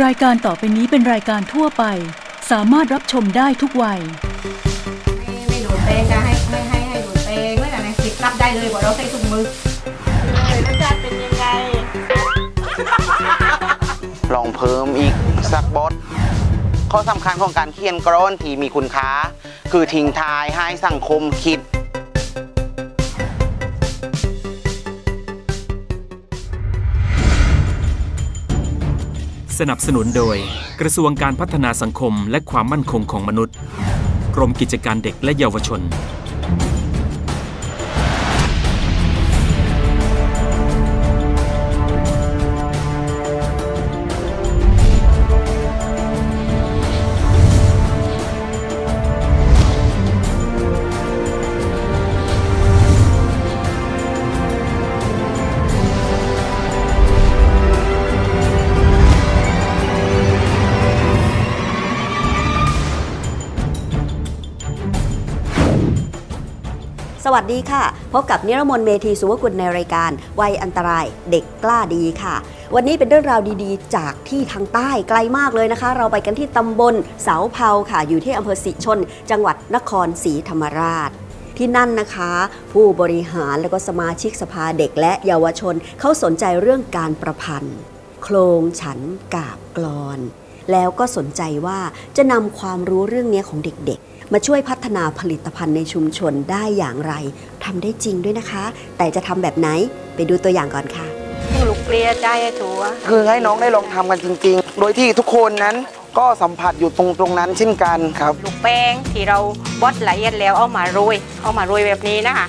รายการต่อไปนี้เป็นรายการทั่วไป สามารถรับชมได้ทุกวัย ไม่ดูดเตงจะให้ให้ให้ให้ดูดเตงไม่แต่ไหนสิบรับได้เลยบอกเราใส่ถุงมือรสชาติเป็นยังไง ลองเพิ่มอีกสักบทข้อสำคัญของการเขียนกรอนที่มีคุณค่าคือทิ้งทายให้สังคมคิด สนับสนุนโดย กระทรวงการพัฒนาสังคมและความมั่นคงของมนุษย์ กรมกิจการเด็กและเยาวชน วัสดีค่ะ พบกับนิรมนเมธีสุวกุลในรายการ วัยอันตรายเด็กกล้าดีค่ะ วันนี้เป็นเรื่องราวดีๆ จากที่ทางใต้ไกลมากเลยนะคะ เราไปกันที่ตำบลเสาเผาค่ะ อยู่ที่อำเภอสิชน จังหวัดนครศรีธรรมราชที่นั่นนะคะ ผู้บริหารและก็สมาชิกสภาเด็กและเยาวชนเขาสนใจเรื่องการประพันธ์ โครงฉันกาบกลอน แล้วก็สนใจว่าจะนำความรู้เรื่องนี้ของเด็กๆ มาช่วยพัฒนาผลิตภัณฑ์ในชุมชนได้อย่างไรทำได้จริงด้วยนะคะ แต่จะทำแบบไหนไปดูตัวอย่างก่อนค่ะ ลูกเกลียใจอะถัวคือให้น้องได้ลองทำกันจริง ๆ โดยที่ทุกคนนั้นก็สัมผัสอยู่ตรงตรงนั้นเช่นกันครับลูกแป้งที่เราบดละเอียดแล้วเอามาโรยเอามาโรยแบบนี้นะคะ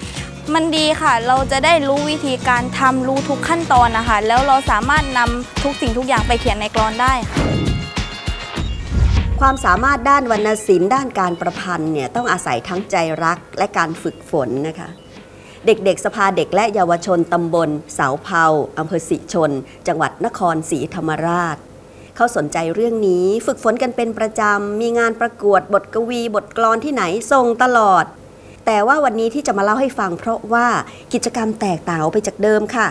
มันดีค่ะ เราจะได้รู้วิธีการทำรู้ทุกขั้นตอนนะคะ แล้วเราสามารถนำทุกสิ่งทุกอย่างไปเขียนในกลอนได้ค่ะ ความสามารถด้านวรรณศิลป์ด้านการประพันธ์เนี่ยต้องอาศัยทั้งใจรักและการฝึกฝนนะคะเด็กๆ สภาเด็กและเยาวชนตำบล เสาเผาอำเภอสิชน จังหวัดนครศรีธรรมราช เขาสนใจเรื่องนี้ฝึกฝนกันเป็นประจำ มีงานประกวดบทกวี บทกลอนที่ไหนส่งตลอด แต่ว่าวันนี้ที่จะมาเล่าให้ฟังเพราะว่ากิจกรรมแตกต่างไปจากเดิมค่ะ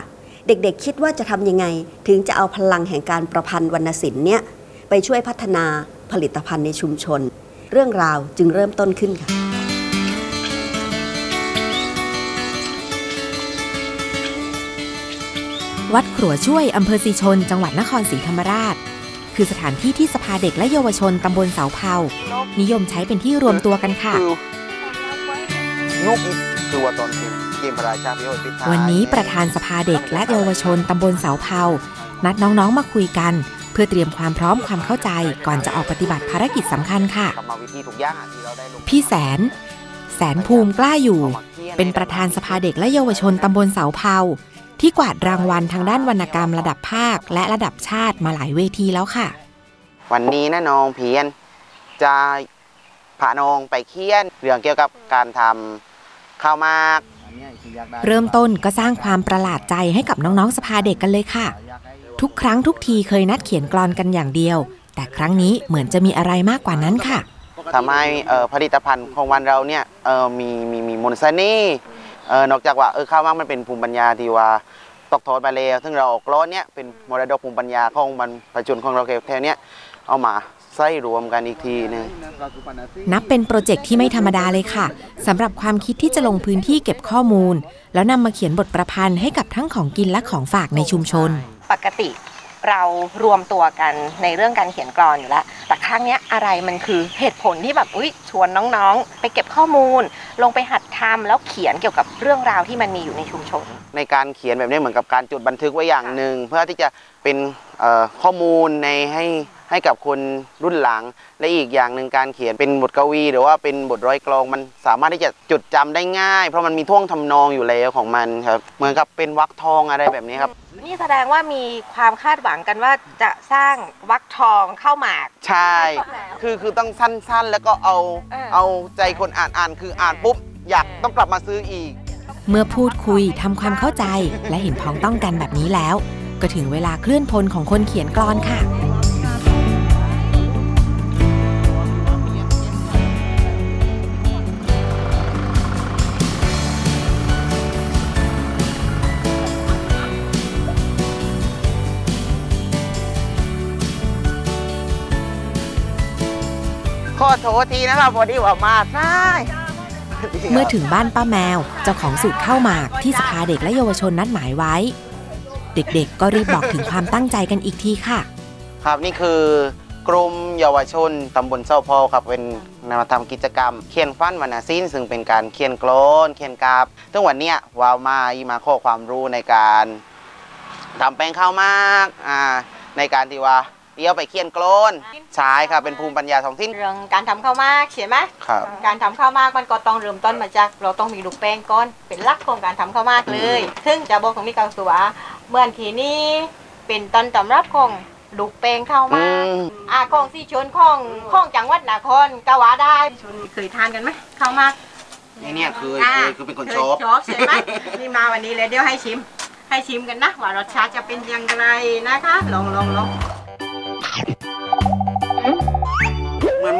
เด็กๆ คิดว่าจะทำยังไง ถึงจะเอาพลังแห่งการประพันธ์วรรณศิลป์เนี่ยไปช่วยพัฒนา ผลิตภัณฑ์ในชุมชน เรื่องราวจึงเริ่มต้นขึ้นค่ะ วัดขรัวช่วยอำเภอสีชน จังหวัดนครศรีธรรมราช คือสถานที่ที่สภาเด็กและเยาวชนตำบลเสาเผานิยมใช้เป็นที่รวมตัวกันค่ะงกคือว่าตอนเกมเกมพระราชาพิโยชน์พิธาวันนี้ประธานสภาเด็กและเยาวชนตำบลเสาเผานัดน้องๆมาคุยกัน เพื่อเตรียมความพร้อมความเข้าใจก่อนจะออกปฏิบัติภารกิจสำคัญค่ะกรรมวิธีทุกอย่างที่เราได้ลงพี่แสน แสนภูมิกล้าอยู่ เป็นประธานสภาเด็กและเยาวชนตำบลเสาเผาที่กวาดรางวัลทางด้านวรรณกรรมระดับภาคและระดับชาติมาหลายเวทีแล้วค่ะ วันนี้นะน้องเพียนจะพาน้องไปเคียนเรื่องเกี่ยวกับการทำข้าวหมาก เริ่มต้นก็สร้างความประหลาดใจให้กับน้องๆสภาเด็กกันเลยค่ะ ทุกครั้งทุกทีเคยนัดเขียนกลอนกันอย่างเดียว แต่ครั้งนี้เหมือนจะมีอะไรมากกว่านั้นค่ะทำให้เอ่อผลิตภัณฑ์ของวันเราเนี่ยเอ่อมีมีมีมนต์เสน่ห์เอ่อนอกจากว่าเออข้าวหมากมันเป็นภูมิปัญญาที่ว่าตกทอดมาแล้วซึ่งเราออกร้อนเนี่ยเป็นมรดกภูมิปัญญาของบรรพชนของเราแถวๆเนี้ยเอามาใส่รวมกันอีกทีหนึงนับเป็นโปรเจกต์ที่ไม่ธรรมดาเลยค่ะสำหรับความคิดที่จะลงพื้นที่เก็บข้อมูล แล้วนำมาเขียนบทประพันธ์ให้กับทั้งของกินและของฝากในชุมชน ปกติเรารวมตัวกันในเรื่องการเขียนกรอนอยู่แล้ว แต่ครั้งนี้อะไรมันคือเหตุผลที่แบบอุ้ยชวนน้องๆ ไปเก็บข้อมูล ลงไปหัดทำแล้วเขียนเกี่ยวกับเรื่องราวที่มันมีอยู่ในชุมชน ในการเขียนแบบนี้เหมือนกับการจดบันทึกไว้อย่างหนึ่งเพื่อที่จะเป็นข้อมูลในให้ ให้กับคนรุ่นหลัง และอีกอย่างหนึ่งการเขียนเป็นบทกวี หรือว่าเป็นบทร้อยกลองมันสามารถที่จะจดจำได้ง่าย เพราะมันมีท่วงทำนองอยู่แล้วของมันครับเหมือนกับเป็นวรรคทองอะไรแบบนี้ครับนี่แสดงว่ามีความคาดหวังกันว่าจะสร้างวักทองเข้าหมาก ใช่ คือคือต้องสั้นๆ แล้วก็เอาเออเอาใจคนอ่านอ่านคืออ่านปุ๊บ อยากต้องกลับมาซื้ออีก เมื่อพูดคุยทำความเข้าใจและเห็นพ้องต้องกันแบบนี้แล้ว ก็ถึงเวลาเคลื่อนพลของคนเขียนกลอนค่ะ ขอโทษทีนะครับพอดีว่ามาใช่เมื่อถึงบ้านป้าแมว เจ้าของสูตรข้าวหมากที่สภาเด็กและเยาวชนนัดหมายไว้ เด็กๆ ก็รีบบอกถึงความตั้งใจกันอีกทีค่ะ ครับนี่คือกรมเยาวชนตำบลเศร้าพอครับเป็นนำมาทำกิจกรรม เขียนฟันวรรณศิลป์ซึ่งเป็นการเขียนโกลนเขียนกราบซึ่งวันเนี้ยวาวมาอีมาข้อความรู้ในการทำแป้งข้าวมากอ่าในการที่ว่า เดี๋ยวไปเขียนโกลนใช่ครับเป็นภูมิปัญญาท้องถิ่นเรื่องการทำข้าวหมากเขียนไหมครับการทำข้าวหมากมันก็ต้องเริ่มต้นมาจาก เราต้องมีลูกแป้งก้อนเป็นหลักของการทำข้าวหมากเลย ซึ่งจะบอกของมีกาวสัวเมื่อนทีนี้เป็นต้นตำรับของลูกแป้งข้าวหอืมากมอ่าของที่ชนของของจังหวัดนครก็ว่าได้ชนเคยทานกันไหมข้าวหมากนี่เนี่ยคืออ่าคือคือเป็นคนเคชยอบชอบใช่ไหมนี่มาวันนี้เลยเดี๋ยวให้ชิม ให้ชิมกันนะว่ารสชาติจะเป็นอยังไงนะคะลองลองลอง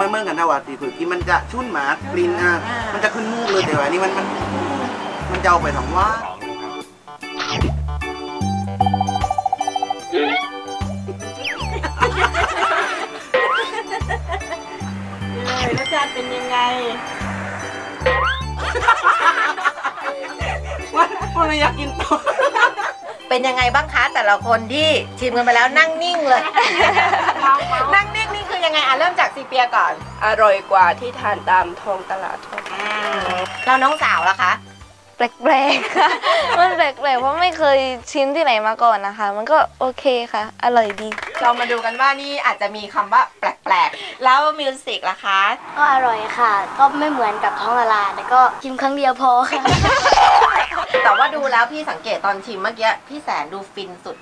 มือนเหมือนเหมือนกันนะว่าตีผือกินมันจะชุ่นหมากกลิ่นอะมันจะขึ้นมูกเลยแต่ว่าอันนี่มันมันมันจะเอาไปทำว่าเลยรสชาติเป็นยังไงมันอยากกินต่อ เป็นยังไงบ้างคะแต่ละคนที่ชิมกันไปแล้วนั่งนิ่งเลย นั่งนิ่งนี่คือยังไงอะเริ่มจากซีเปียก่อน อร่อยกว่าที่ทานตามท้องตลาดทั่วไปเราน้องสาวล่ะคะแปลกๆค่ะ มันแปลกๆเพราะไม่เคยชิมที่ไหนมาก่อนนะคะ มันก็โอเคค่ะ อร่อยดี เรามาดูกันว่านี่อาจจะมีคำว่าแปลกๆ แล้วมิวสิกล่ะคะ ก็อร่อยค่ะ ก็ไม่เหมือนกับท้องละลาแต่ก็ชิมครั้งเดียวพอค่ะ แต่ว่าดูแล้วพี่สังเกตตอนชิมเมื่อกี้พี่แสนดูฟินสุด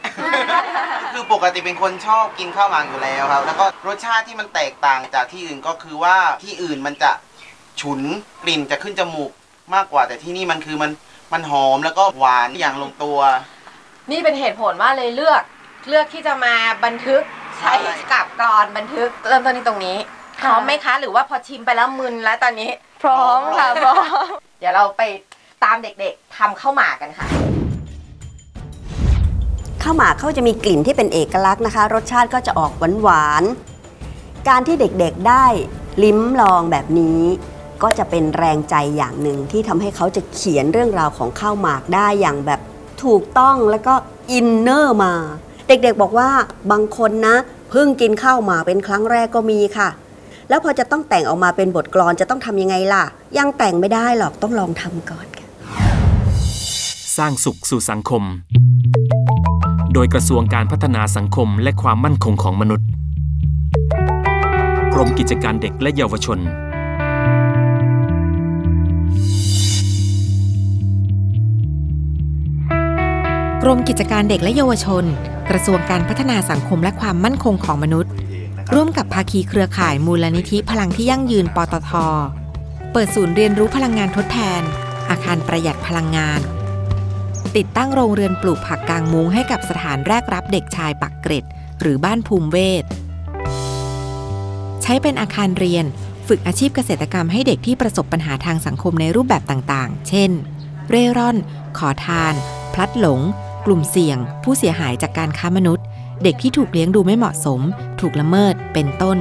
คือปกติเป็นคนชอบกินข้าวหมากอยู่แล้วครับ แล้วก็รสชาติที่มันแตกต่างจากที่อื่นก็คือว่าที่อื่นมันจะฉุนกลิ่นจะขึ้นจมูก มากกว่า แต่ที่นี่มันคือมันมันหอมแล้วก็หวานอย่างลงตัว นี่เป็นเหตุผลว่าเลยเลือกเลือกที่จะมาบันทึกใช้กับกรอนบันทึกเริ่มต้นที่ตรงนี้พร้อมไหมคะหรือว่าพอชิมไปแล้วมึนแล้วตอนนี้ พร้อมค่ะพร้อม เดี๋ยวเราไปตามเด็กๆทำข้าวหมากกันค่ะ ข้าวหมากเขาจะมีกลิ่นที่เป็นเอกลักษณ์นะคะ รสชาติก็จะออกหวานๆ การที่เด็กๆได้ลิ้มลองแบบนี้ ก็จะเป็นแรงใจอย่างหนึ่งที่ทำให้เขาจะเขียนเรื่องราวของข้าวหมากได้อย่างแบบถูกต้องแล้วก็อินเนอร์มา เด็กๆบอกว่าบางคนนะเพิ่งกินข้าวหมากเป็นครั้งแรกก็มีค่ะ แล้วพอจะต้องแต่งออกมาเป็นบทกลอนจะต้องทำยังไงล่ะ ยังแต่งไม่ได้หรอกต้องลองทำก่อนค่ะสร้างสุขสู่สังคม โดยกระทรวงการพัฒนาสังคมและความมั่นคงของมนุษย์ กรมกิจการเด็กและเยาวชน กรมกิจการเด็กและเยาวชน กระทรวงการพัฒนาสังคมและความมั่นคงของมนุษย์ ร่วมกับภาคีเครือข่ายมูลนิธิพลังที่ยั่งยืนปตท เปิดศูนย์เรียนรู้พลังงานทดแทน อาคารประหยัดพลังงาน ติดตั้งโรงเรือนปลูกผักกางมุ้งให้กับสถานแรกรับเด็กชายปักเกร็ด หรือบ้านภูมิเวศใช้เป็นอาคารเรียน ฝึกอาชีพเกษตรกรรมให้เด็กที่ประสบปัญหาทางสังคมในรูปแบบต่างๆ เช่น เร่ร่อน ขอทาน พลัดหลง กลุ่มเสี่ยง ผู้เสียหายจากการค้ามนุษย์ เด็กที่ถูกเลี้ยงดูไม่เหมาะสม ถูกละเมิดเป็นต้น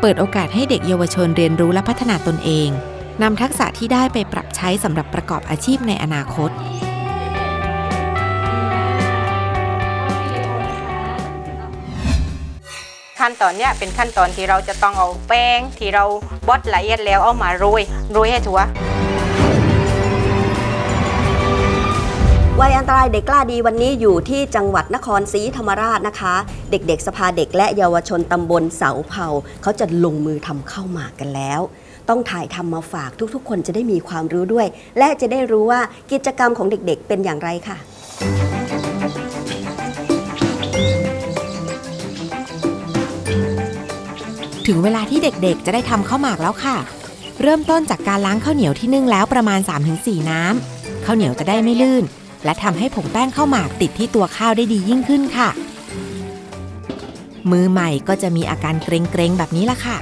เปิดโอกาสให้เด็กเยาวชนเรียนรู้และพัฒนาตนเองนำทักษะที่ได้ไปปรับใช้สำหรับประกอบอาชีพในอนาคต ขั้นตอนเนี้ยเป็นขั้นตอนที่เราจะต้องเอาแป้งที่เราบดละเอียดแล้วเอามาโรยโรยให้ทั่ว วัยอันตรายเด็กกล้าดีวันนี้อยู่ที่จังหวัดนครศรีธรรมราชนะคะ เด็กๆ สภาเด็กและเยาวชนตำบลเสาเผาเขาจะลงมือทำข้าวหมากกันแล้ว ต้องถ่ายทำมาฝากทุกๆ คนจะได้มีความรู้ด้วย และจะได้รู้ว่ากิจกรรมของเด็กๆ เป็นอย่างไรค่ะ ถึงเวลาที่เด็กๆ จะได้ทำข้าวหมากแล้วค่ะ เริ่มต้นจากการล้างข้าวเหนียวที่นึ่งแล้วประมาณ 3-4 น้ำข้าวเหนียวจะได้ไม่ลื่น และทำให้ผงแป้งข้าวหมากติดที่ตัวข้าวได้ดียิ่งขึ้นค่ะ มือใหม่ก็จะมีอาการเกรงๆแบบนี้ละค่ะ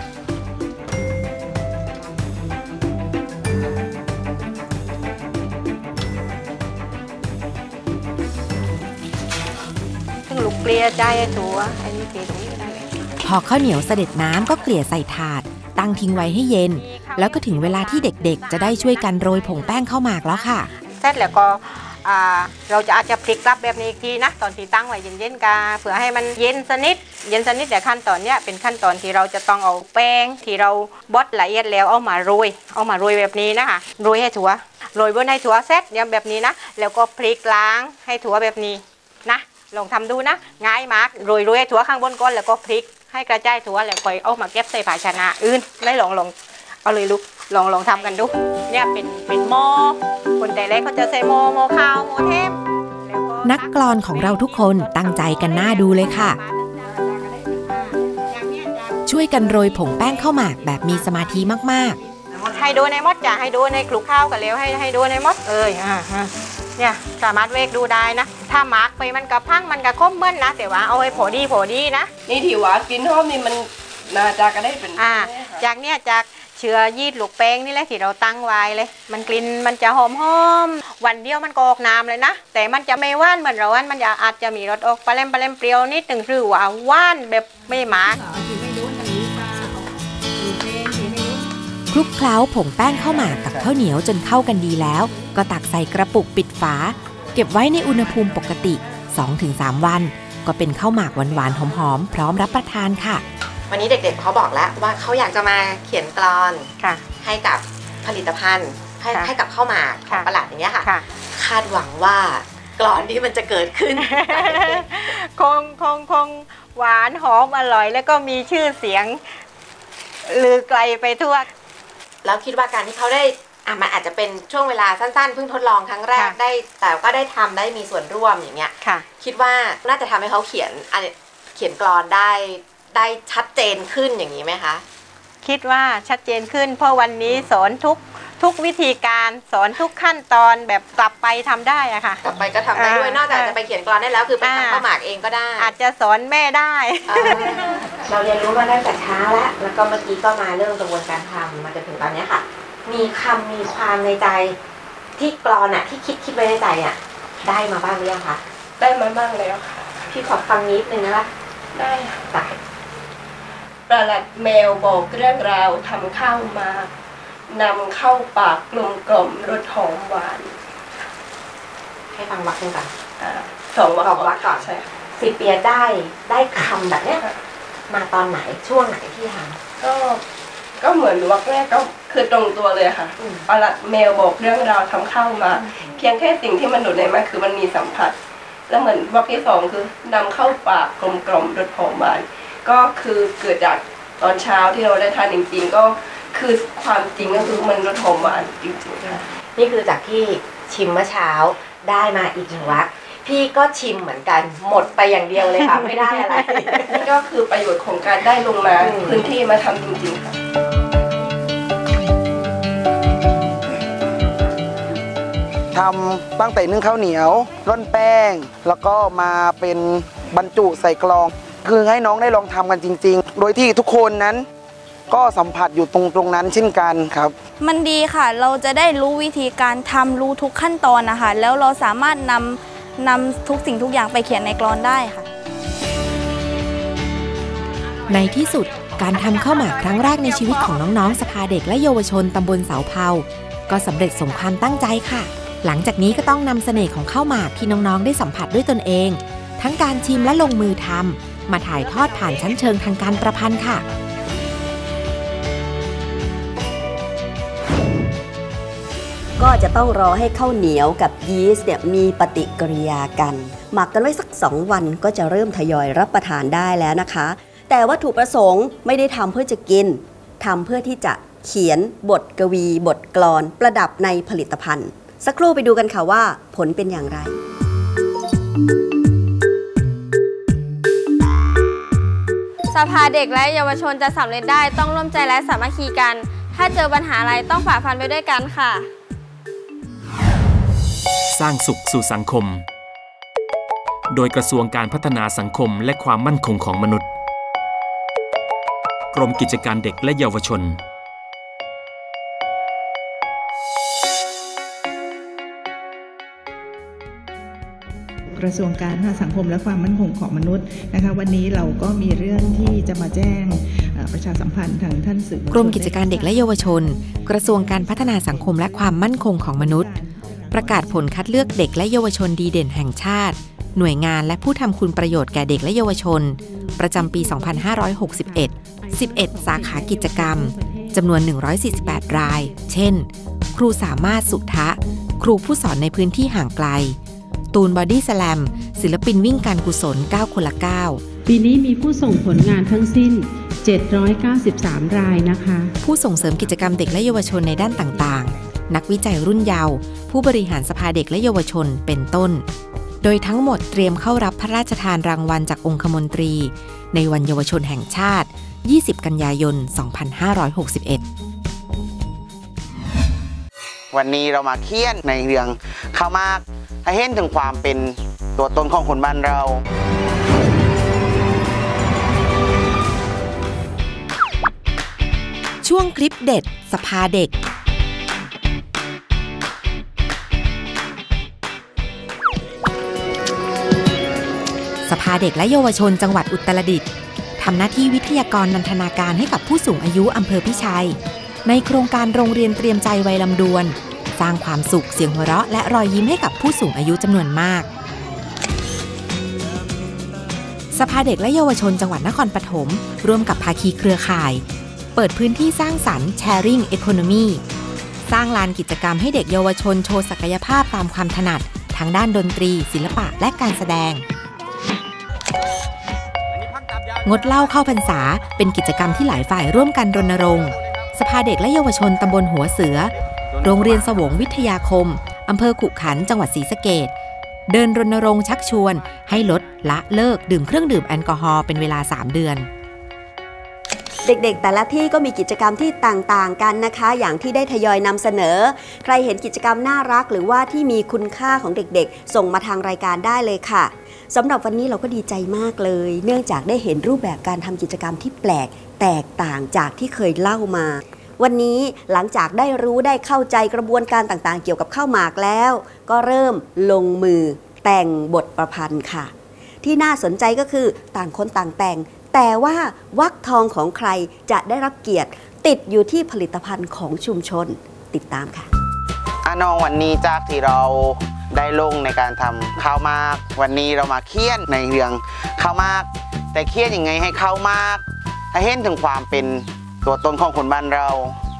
ซึ่งลูกเกลียใจให้ทั่วอันนี้เกลียตรงนี้ก็ได้พอข้าวเหนียวเสด็จน้ำก็เกลี่ยใส่ถาด ตั้งทิ้งไว้ให้เย็น แล้วก็ถึงเวลาที่เด็กๆ จะได้ช่วยกันโรยผงแป้งข้าวหมากแล้วค่ะ เสร็จแล้วก็อ่า เราจะอาจจะพลิกกลับแบบนี้อีกทีนะตอนที่ตั้งไว้เย็นๆกาเผื่อให้มันเย็นสนิทเย็นสนิทแต่ขั้นตอนเนี้ยเป็นขั้นตอนที่เราจะต้องเอาแป้ง ที่เราบดละเอียดแล้วเอามาโรยเอามาโรยแบบนี้นะคะโรยให้ถั่วโรยบนให้ถั่วเสร็จเนี่ยแบบนี้นะ แล้วก็พลิกล้างให้ถั่วแบบนี้นะลองทำดูนะง่ายมากโรยโรยให้ถั่วข้างบนก้นแล้วก็พลิกให้กระจายถั่วแล้วค่อยเอามาเก็บใส่ภาชนะอื่นได้ลองลอง เอาเลยลูกลองลองทำกันดูเนี่ยเป็นเป็นหม้อคนแต่แรกเขาจะใส่หม้อหม้อข้าวหม้อเทมแล้วก็นักกลอนของเราทุกคนตั้งใจกันหน้าดูเลยค่ะ ช่วยกันโรยผงแป้งข้าวหมากแบบมีสมาธิมากให้ดูในมดจ้ะให้ดูในคลุกข้าวกันแล้วให้ให้ดูในมดเอ้ยอ่าฮะเนี่ยสามารถเวกดูได้นะ ถ้ามาร์กไปมันกระพังมันกระคมเหมื่อนนะแต่ว่าเอาให้พอดีพอดีนะ นี่ที่ว่ากินหอมนี่มันน่าจะก็ได้เป็นอ่าจากเนี่ยจาก เชื้อยีดลูกแป้งนี่แหละที่เราตั้งไว้เลย มันกลิ่นมันจะหอมหอมๆวันเดียวมันก็ออกน้ำเลยนะ แต่มันจะไม่หว่านเหมือนเราหว่านมันจะอาจจะมีรสออกปลาเล่มปลาเล่มเปรี้ยวนิดหนึ่งหรือว่าหว่านแบบไม่หมากคลุกเคล้าผงแป้งข้าวหมากกับข้าวเหนียวจนเข้ากันดีแล้ว ก็ตักใส่กระปุกปิดฝา เก็บไว้ในอุณหภูมิปกติ 2-3 วัน ก็เป็นข้าวหมากหวานๆหอมๆพร้อมรับประทานค่ะ วันนี้เด็กๆเขาบอกแล้วว่าเขาอยากจะมาเขียนกลอนค่ะ ให้กับผลิตภัณฑ์ ให้ค่ะให้กับข้าวหมากของค่ะ ประหลัดอย่างเงี้ยค่ะ ค่ะ คาดหวังว่ากลอนที่มันจะเกิดขึ้น คงคงคงหวานหอมอร่อย แล้วก็มีชื่อเสียง ลือไกลไปทั่ว แล้วคิดว่าการที่เขาได้อะมันอาจจะเป็นช่วงเวลาสั้นๆ เพิ่งทดลองครั้งแรกค่ะ ได้ แต่ก็ได้ทำได้มีส่วนร่วมอย่างเงี้ย ค่ะ คิดว่าน่าจะทำให้เขาเขียนอันเขียนกลอนได้ ได้ชัดเจนขึ้นอย่างนี้ไหมคะ คิดว่าชัดเจนขึ้น เพราะวันนี้สอนทุกทุกวิธีการสอนทุกขั้นตอนแบบกลับไปทำได้อะค่ะ กลับไปก็ทำได้ด้วย อ่านอกจากจะไปเขียนกลอนได้แล้วคือไปอ่า ทำข้าวหมากเองก็ได้อาจจะสอนแม่ได้เราเรียนรู้มาตั้งแต่เช้าแล้ว แล้วก็เมื่อกี้ก็มาเริ่มกระบวนการทำมาจนถึงตอนเนี้ยค่ะ มีคำมีความในใจที่กรอนอะที่คิดคิดไว้ในใจอะได้มาบ้างหรือยังคะได้มาบ้างแล้วค่ะ พี่ขอฟังนิดนึงนะคะได้ค่ะจ้ะ ประหลัดแมวบอกเรื่องราวทำข้าวหมากนำเข้าปากกลมกล่อมรสหอมหวานให้ฟังวักหนึงก่อนอ่าสองวรรคสองวรรคก่อนใช่ค่ะสิเปียได้ได้คำแบบเนี้ยมาตอนไหนช่วงไหนที่ทก็ก็เหมือนวรรคแรกก็คือตรงตัวเลยค่ะอืมประหลัดแมวบอกเรื่องราวทำข้าวหมากเพียงแค่สิ่งที่มันโดดเด่นมากคือมันมีสัมผัส แล้วเหมือนวรรคที่สองคือนำเข้าปากกลมกล่อมรสหอมหวาน ก็คือเกิดจากตอนเช้าที่เราได้ทานจริงๆ ก็คือความจริงก็คือมันรสหอมหวานจริงๆค่ะำนี่คือจากที่ชิมเมื่อเช้าได้มาอีกหนึ่งวักพี่ก็ชิมเหมือนกันหมดไปอย่างเดียวเลยค่ะ ไม่ได้อะไร นี่ก็คือประโยชน์ของการได้ลงมาอืมพื้นที่มาทำจริงๆค่ะ ทำตั้งแต่นึ่งข้าวเหนียวร่อนแป้ง แล้วก็มาเป็นบรรจุใส่กลอง คือให้น้องได้ลองทำกันจริง ๆ โดยที่ทุกคนนั้น ก็สัมผัสอยู่ตรงตรงนั้นเช่นกันครับ มันดีค่ะ เราจะได้รู้วิธีการทำรู้ทุกขั้นตอนนะคะ แล้วเราสามารถนำนำทุกสิ่งทุกอย่างไปเขียนในกลอนได้ค่ะ ในที่สุดการทำข้าวหมากครั้งแรกในชีวิตของน้องๆ สภาเด็กและเยาวชนตำบลเสาเผาก็สำเร็จสมความตั้งใจค่ะ หลังจากนี้ก็ต้องนำเสน่ห์ของข้าวหมากที่น้องๆ ได้สัมผัสด้วยตนเอง ทั้งการชิมและลงมือทำ มาถ่ายทอดผ่านชั้นเชิงทางการประพันธ์ค่ะ ก็จะต้องรอให้ข้าวเหนียวกับยีสต์เนี่ยมีปฏิกิริยากัน หมักกันไว้สัก 2 วันก็จะเริ่มทยอยรับประทานได้แล้วนะคะ แต่วัตถุประสงค์ไม่ได้ทำเพื่อจะกินทำเพื่อที่จะเขียนบทกวี บทกลอน ประดับในผลิตภัณฑ์ สักครู่ไปดูกันค่ะว่าผลเป็นอย่างไร สภาเด็กและเยาวชนจะสำเร็จได้ต้องร่วมใจและสามัคคีกัน ถ้าเจอปัญหาอะไรต้องฝ่าฟันไปด้วยกันค่ะ สร้างสุขสู่สังคม โดยกระทรวงการพัฒนาสังคมและความมั่นคงของมนุษย์ กรมกิจการเด็กและเยาวชน กระทรวงการพัฒนาสังคมและความมั่นคงของมนุษย์นะคะวันนี้เราก็มีเรื่องที่จะมาแจ้งเอ่อประชาสัมพันธ์ทางท่านสื่อมวลชนกรมกิจการเด็กและเยาวชน กระทรวงการพัฒนาสังคมและความมั่นคงของมนุษย์ ประกาศผลคัดเลือกเด็กและเยาวชนดีเด่นแห่งชาติ หน่วยงานและผู้ทำคุณประโยชน์แก่เด็กและเยาวชน ประจำปี 2561 11 สาขากิจกรรมจำนวน 148 ราย เช่น ครูสามารถสุทะ ครูผู้สอนในพื้นที่ห่างไกล ตูนบอดี้สแลมศิลปินวิ่งการกุศล 9 คนละ 9 ปีนี้มีผู้ส่งผลงานทั้งสิ้น 793 รายนะคะ ผู้ส่งเสริมกิจกรรมเด็กและเยาวชนในด้านต่างๆ นักวิจัยรุ่นเยาว์ผู้บริหารสภาเด็กและเยาวชนเป็นต้น โดยทั้งหมดเตรียมเข้ารับพระราชทานรางวัลจากองคมนตรี ในวันเยาวชนแห่งชาติ 20 กันยายน 2561วันนี้เรามาเคี่ยนในเรื่องข้าวมาก ให้เห็นถึงความเป็นตัวตนของคนบ้านเราช่วงคลิปเด็ด สภาเด็ก สภาเด็กและเยาวชนจังหวัดอุตรดิตถ์ทำหน้าที่วิทยากรนันทนาการให้กับผู้สูงอายุอำเภอพิชัย ในโครงการโรงเรียนเตรียมใจวัยลำดวน สร้างความสุขเสียงหัวเราะและรอยยิ้มให้กับผู้สูงอายุจำนวนมาก สภาเด็กและเยาวชนจังหวัดนครปฐมร่วมกับภาคีเครือข่าย เปิดพื้นที่สร้างสรรค์ Sharing Economy สร้างลานกิจกรรมให้เด็กเยาวชนโชว์ศักยภาพตามความถนัดทั้งด้านดนตรี ศิลปะและการแสดง งดเหล้าเข้าพรรษา เป็นกิจกรรมที่หลายฝ่ายร่วมกันรณรงค์ สภาเด็กและเยาวชนตำบลหัวเสือ โรงเรียนสวงวิทยาคม อำเภอขุขันธ์จังหวัดศรีสะเกดเดินรณรงค์ชักชวน ให้ลดละเลิกดื่มเครื่องดื่มแอลกอฮอล์เป็นเวลา 3 เดือนเด็กๆ แต่ละที่ก็มีกิจกรรมที่ต่างๆ กันนะคะ อย่างที่ได้ทยอยนำเสนอ ใครเห็นกิจกรรมน่ารัก หรือว่าที่มีคุณค่าของเด็กๆ ส่งมาทางรายการได้เลยค่ะสำหรับวันนี้เราก็ดีใจมากเลย เนื่องจากได้เห็นรูปแบบการทำกิจกรรมที่แปลกแตกต่างจากที่เคยเล่ามา วันนี้หลังจากได้รู้ได้เข้าใจกระบวนการต่างๆ เกี่ยวกับข้าวหมากแล้ว ก็เริ่มลงมือแต่งบทประพันธ์ค่ะ ที่น่าสนใจก็คือต่างคนต่างแต่ง แต่ว่าวักทองของใครจะได้รับเกียรติ ติดอยู่ที่ผลิตภัณฑ์ของชุมชนติดตามค่ะอาน้องวันนี้จากที่เราได้ลงในการทำข้าวมาก วันนี้เรามาเคี่ยนในเรื่องข้าวมาก แต่เคี่ยนยังไงให้ข้าวมากให้เห็นถึงความเป็น ตัวตนของคนบ้านเรา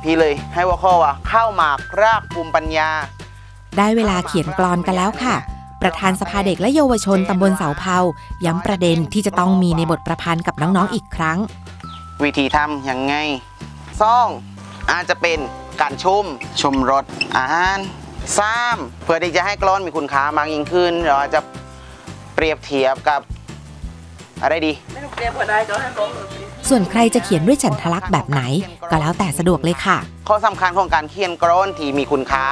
พี่เลยให้ว่าข้อว่าข้าวหมากรากภูมิปัญญา ได้เวลาเขียนกลอนกันแล้วค่ะ ประธานสภาเด็กและเยาวชนตำบลเสาเผาย้ำประเด็นที่จะต้องมีในบทประพันธ์กับน้องๆอีกครั้ง วิธีทำยังไงซ่องอาจจะเป็นการชุ่มชมรสอาหารซ้ำเพื่อที่จะให้กลอนมีคุณค่ามากยิ่งขึ้นเราอาจจะเปรียบเทียบกับอะไรดี ไม่ต้องเตรียมก็ได้ก็ให้บอกเลย ส่วนใครจะเขียนด้วยฉันทลักษณ์แบบไหน ก็แล้วแต่สะดวกเลยค่ะ ข้อสำคัญของการเขียนกรอนที่มีคุณค่า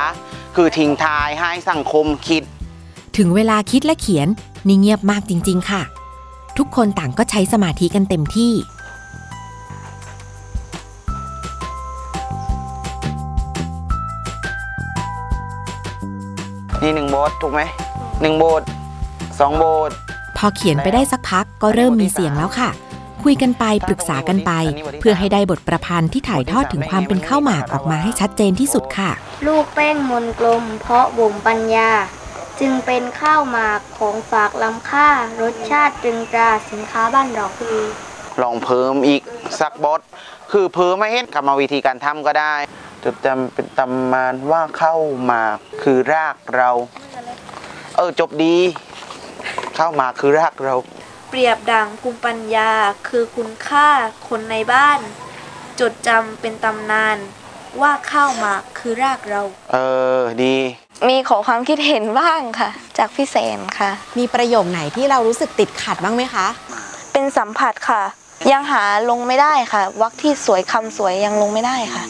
คือทิ้งทายให้สังคมคิด ถึงเวลาคิดและเขียนนี่เงียบมากจริง ๆ ค่ะ ทุกคนต่างก็ใช้สมาธิกันเต็มที่นี่หนึ่งโบทถูกไหมหนึ่งโบทสองโบทพอเขียนไปได้สักพักก็เริ่มมีเสียงแล้วค่ะ คุยกันไปปรึกษากันไป เพื่อให้ได้บทประพันธ์ที่ถ่ายทอดถึงความเป็นข้าวหมากออกมาให้ชัดเจนที่สุดค่ะ ลูกแป้งมนกลม เพราะบ่มปัญญา จึงเป็นข้าวหมากของฝากล้ำค่า รสชาติจึงตราสินค้าบ้านเราคือลองเพิ่มอีกสักบทคือเพิ่มไม่เห็นกรรมวิธีการทำก็ได้จดจำเป็นตำมานว่าเข้าหมากคือรากเรา เออจบดีเข้าหมากคือรากเรา เปรียบดังภูมิปัญญาคือคุณค่าคนในบ้าน จดจำเป็นตำนาน ว่าข้าวหมากคือรากเรา เออ ดี มีขอความคิดเห็นบ้างค่ะ จากพี่แสนค่ะ มีประโยคไหนที่เรารู้สึกติดขัดบ้างไหมคะ เป็นสัมผัสค่ะ ยังหาลงไม่ได้ค่ะวักที่สวยคำสวยยังลงไม่ได้ค่ะ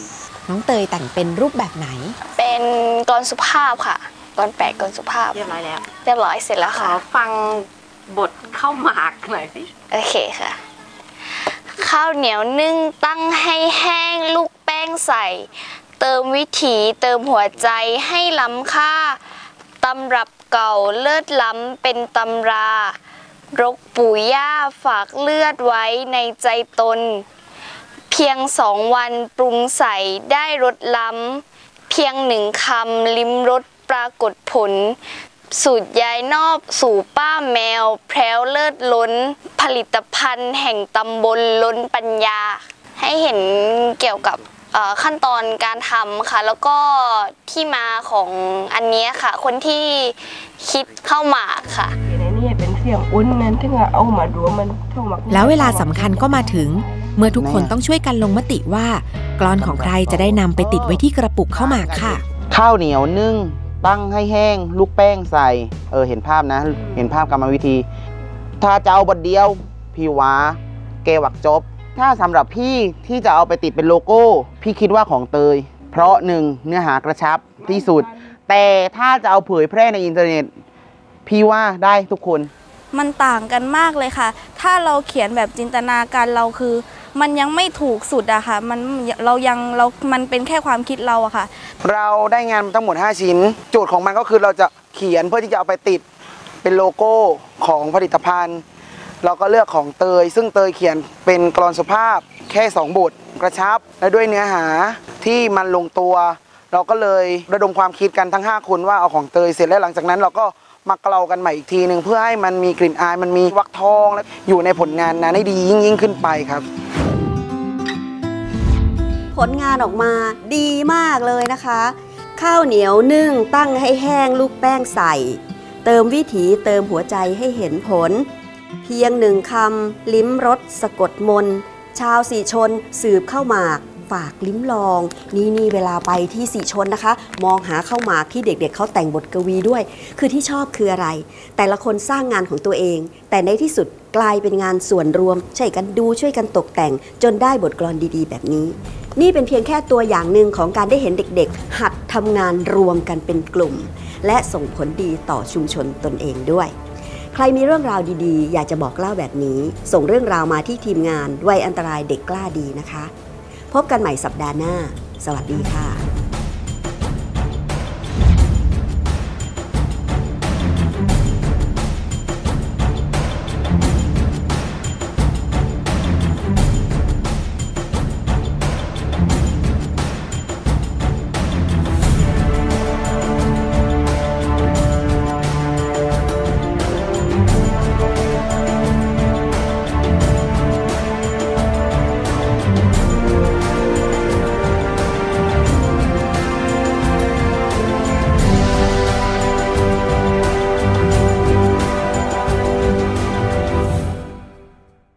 น้องเตยแต่งเป็นรูปแบบไหน เป็นกรสุภาพค่ะกรแปดกรสุภาพเรียบร้อยแล้ว เรียบร้อยเสร็จแล้วขอค่ะ ฟัง บทข้าวหมากหน่อยสิโอเคค่ะ ข้าวเหนียวนึ่งตั้งให้แห้งลูกแป้งใส่ เติมวิถีเติมหัวใจให้ล้ำค่าตำรับเก่าเลิศล้ำเป็นตำรา รกปู่ย่าฝากเลือดไว้ในใจตน เพียงสองวันปรุงใส่ได้รสล้ำ เพียงหนึ่งคำลิ้มรสปรากฏผล สูตรยายนอบสู่ป้าแมว แพรวเลิศล้น ผลิตภัณฑ์แห่งตำบลล้นปัญญา ให้เห็นเกี่ยวกับเอ่อขั้นตอนการทำค่ะ แล้วก็ที่มาของอันเนี้ยค่ะ คนที่คิดเข้าหมากค่ะนี่เป็นเสียงอุ้นนั้นที่ว่าเอามาดูมันเข้ามาแล้วเวลาสำคัญก็มาถึง เมื่อทุกคนต้องช่วยกันลงมติว่ากลอนของใครจะได้นำไปติดไว้ที่กระปุกข้าวหมากค่ะ ข้าวเหนียวนึ่ง ตั้งให้แห้งลูกแป้งใส่ เออเห็นภาพนะ เห็นภาพกรรมวิธี ถ้าจะเอาบทเดียว พี่ว้าเกวักจบ ถ้าสำหรับพี่ที่จะเอาไปติดเป็นโลโก้ พี่คิดว่าของเตย เพราะหนึ่งเนื้อหากระชับที่สุด แต่ถ้าจะเอาเผยแพร่ในอินเทอร์เน็ต พี่ว่าได้ทุกคน มันต่างกันมากเลยค่ะ ถ้าเราเขียนแบบจินตนาการเราคือ มันยังไม่ถูกสุดอะค่ะ มันเรายังเรามันเป็นแค่ความคิดเราอะค่ะ เราได้งานทั้งหมด 5 ชิ้น โจทย์ของมันก็คือเราจะเขียนเพื่อที่จะเอาไปติดเป็นโลโก้ของผลิตภัณฑ์ เราก็เลือกของเตย ซึ่งเตยเขียนเป็นกรอนสุภาพแค่ 2 บทกระชับ และด้วยเนื้อหาที่มันลงตัว เราก็เลยระดมความคิดกันทั้ง 5 คนว่าเอาของเตยเสร็จแล้วหลังจากนั้นเราก็มาเกลากันใหม่อีกทีหนึ่งเพื่อให้มันมีกลิ่นอายมันมีวักทองและอยู่ในผลงานนั้นให้ดียิ่งยิ่งขึ้นไปครับ ผลงานออกมาดีมากเลยนะคะ ข้าวเหนียวนึ่งตั้งให้แห้งลูกแป้งใส่ เติมวิถีเติมหัวใจให้เห็นผล เพียงหนึ่งคำลิ้มรสสะกดมน ชาวสีชนสืบเข้าหมาก ฝากลิ้มลอง นี่นี่เวลาไปที่สีชนนะคะ มองหาเข้าหมากที่เด็กๆเเขาแต่งบทกวีด้วย คือที่ชอบคืออะไร แต่ละคนสร้างงานของตัวเอง แต่ในที่สุดกลายเป็นงานส่วนรวม ช่วยกันดูช่วยกันตกแต่ง จนได้บทกลอนดีๆ แบบนี้ นี่เป็นเพียงแค่ตัวอย่างหนึ่งของการได้เห็นเด็กๆ หัดทำงานรวมกันเป็นกลุ่ม และส่งผลดีต่อชุมชนตนเองด้วยใครมีเรื่องราวดีๆ อยากจะบอกเล่าแบบนี้ ส่งเรื่องราวมาที่ทีมงานวัยอันตรายเด็กกล้าดีนะคะ พบกันใหม่สัปดาห์หน้า สวัสดีค่ะ